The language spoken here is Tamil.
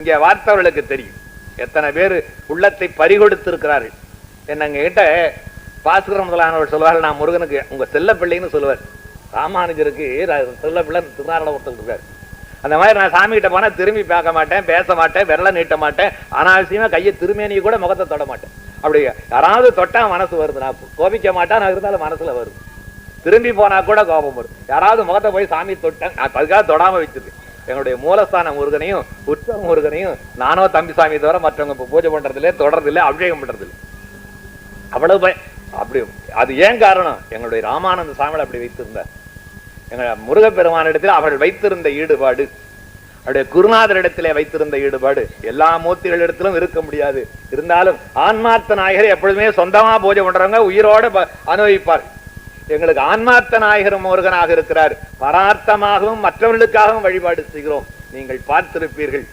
இங்கே வார்த்தவர்களுக்கு தெரியும். எத்தனை பேர் உள்ளத்தை பறிகொடுத்திருக்கிறார்கள். என்னங்க கிட்ட பாஸ்கர முதலானவர் சொல்வார் நான் முருகனுக்கு உங்க செல்ல பிள்ளைன்னு சொல்லுவார். ராமானுஜருக்கு செல்ல பிள்ளை திருநாரணபுரத்தில் இருக்கார். அந்த மாதிரி நான் சாமி கிட்ட போனா திரும்பி பார்க்க மாட்டேன் பேச மாட்டேன் விரல நீட்ட மாட்டேன் அனாவசியமா கையை திருமேனியை கூட முகத்தை தொட மாட்டேன். அப்படி யாராவது தொட்டா மனசு வருது நான் கோபிக்க மாட்டேன் நான் இருந்தாலும் மனசுல வருது. திரும்பி போனா கூட கோபம் வரும் யாராவது முகத்தை போய் சாமி தொட்டேன் நான் அதுக்காக தொடாம வச்சிருக்கேன். எங்களுடைய மூலஸ்தான முருகனையும் உற்சவ முருகனையும் நானோ தம்பி சாமி தவிர மற்றவங்க பூஜை பண்றதில்ல தொடர்றதில்ல அபிஷேகம் பண்றதில்ல. அவ்வளவு அப்படி அது ஏன் காரணம்? எங்களுடைய ராமானந்த சாமியில் அப்படி வைத்திருந்தார். எங்க முருகப்பெருமானிடத்தில் அவர்கள் வைத்திருந்த ஈடுபாடு அவருடைய குருநாதரிடத்திலே வைத்திருந்த ஈடுபாடு எல்லா மூர்த்திகளிடத்திலும் இருக்க முடியாது. இருந்தாலும் ஆன்மார்த்த நாயகர் எப்பொழுதுமே சொந்தமா பூஜை பண்றவங்க உயிரோட ப- அனுபவிப்பார். எங்களுக்கு ஆன்மார்த்த நாயகர் முருகனாக இருக்கிறார். பரார்த்தமாகவும் மற்றவர்களுக்காகவும் வழிபாடு செய்கிறோம். நீங்கள் பார்த்திருப்பீர்கள்.